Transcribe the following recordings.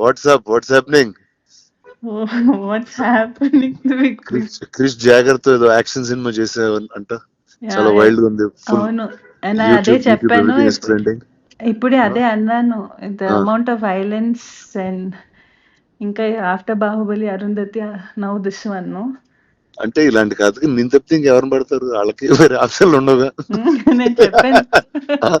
What's up what's happening what's happening with Krish Krish జాగర్తో ఏదో action cinema చేసే అంట. చాలా వైల్డ్గా ఉంది. అవును. అదే చెప్పాను ఇప్పుడే అదే అన్నాను. The Ah. Amount of violence and ఇంకా after Baahubali Arundhati now this one అంటే ఇలాంటి కథకి నేను తప్పితే ఇంకెవరిని పడతారు? వాళ్ళకి వేరే ఆప్షన్లు ఉండవుగా. నేను చెప్పాను.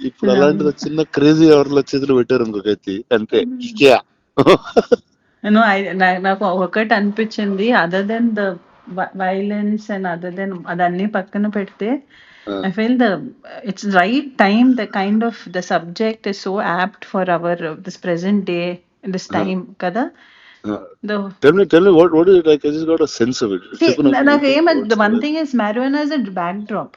ఇప్పుడు అలాంటిది చిన్న క్రేజీ ఎవరిలో చేతులు పెట్టారు ఇంకొకైతే అంతే నాకు ఒకటి అనిపించింది other than the violence and other than అదన్నీ పక్కన పెడితే I feel the it's right time the kind of the subject is so apt for our this present day this time కదా? అ నాకు ఏమంది one thing is marijuana is backdrop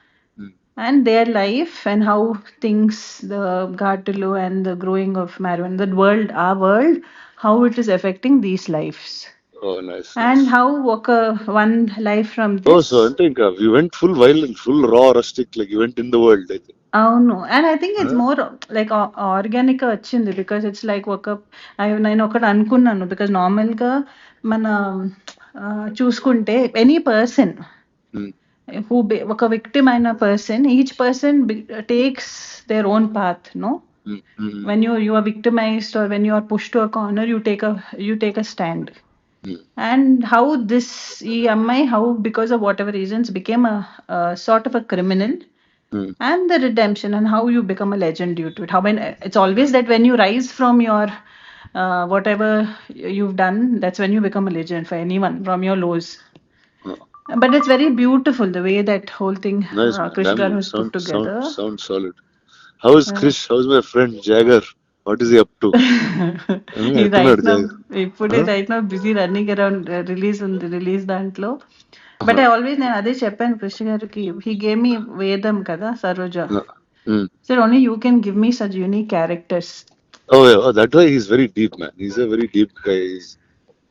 And their life and how things the Ghatalu and the growing of marijuana, the world, our world, how it is affecting these lives. Oh, nice. And nice. how ఒక one life from this. Oh, so I think uh, you went full violent, full raw, rustic, like you went in the world. I think. అవును and I think it's more like organic వచ్చింది because it's like ఒక I- నేను ఒకటి అనుకున్నాను because నార్మల్గా మన చూసుకుంటే any person who be, a victim and a person each person be, takes their own path no mm-hmm. when you you are victimized or when you are pushed to a corner you take a you take a stand mm-hmm. and how this EMI, how because of whatever reasons became a, a sort of a criminal mm-hmm. and the redemption and how you become a legend due to it. How when it's always that when you rise from your uh, whatever you've done, that's when you become a legend for anyone from your lows but it's very beautiful the way that whole thing nice. uh, man. Krish Damn, Garu has sound, put together Sound, sound solid. How is Chris? How's my friend Jagger? What is he up to? ఈ ఎత్తున్నాడు right now Jagan. ఇప్పుడే right now busy running around release ఉంది release దాంట్లో but I always నేను అదే చెప్పాను కృష్ణ గారికి he gave మీ వేదం కదా Saroja Mm. Sir only you can give me such unique characters Oh, yeah. Oh, that way he's very deep, man. He's a very deep guy. He's,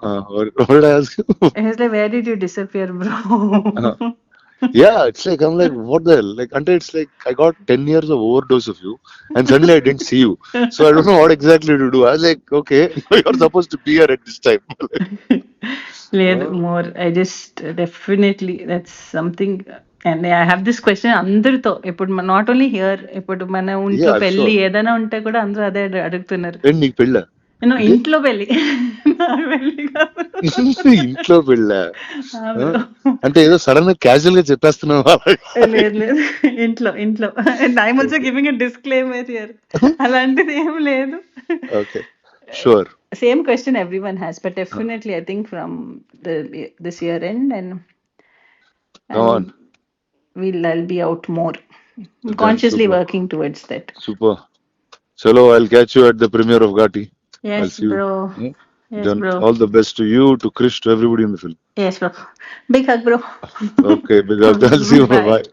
what I ask you? And he's like, where did you disappear, bro? Uh-huh. yeah, it's like I'm like, what the hell? Like, until it's like I got ten years of overdose of you, and suddenly I didn't see you. So I don't know what exactly to do. I was like, okay, you're supposed to be here at this time. లేదు Oh. More I just definitely that's something and I have this question అందరితో ఇప్పుడు not only here ఇప్పుడు మన ఇంట్లో Yeah, పెళ్లి sure. ఏదైనా ఉంటే కూడా అందరూ అదే అడు- అడుగుతున్నారు ఏంటి నీకు పెళ్ళ నేను ఇంట్లో పెళ్ళి. ఇంట్లో పెళ్ళ. అంటే ఏదో సడన్ క్యాజువల్గా చెప్పేస్తున్నావా లేదు లేదు. ఇంట్లో ఇంట్లో. I'm also giving disclaimer here అలాంటిది ఏం లేదు. Okay sure same question every one has but definitely I think from this year end and we'll I'll be out more. Consciously super. working towards that. Super చలో I'll catch you at the premiere of Ghaati I'll Yes, you. bro. Hmm? Yes, Then bro. all the best to you, to Chris, to everybody in the film. Yes, bro. Big hug, bro. Okay, big up. I'll see you. Bye. Bye.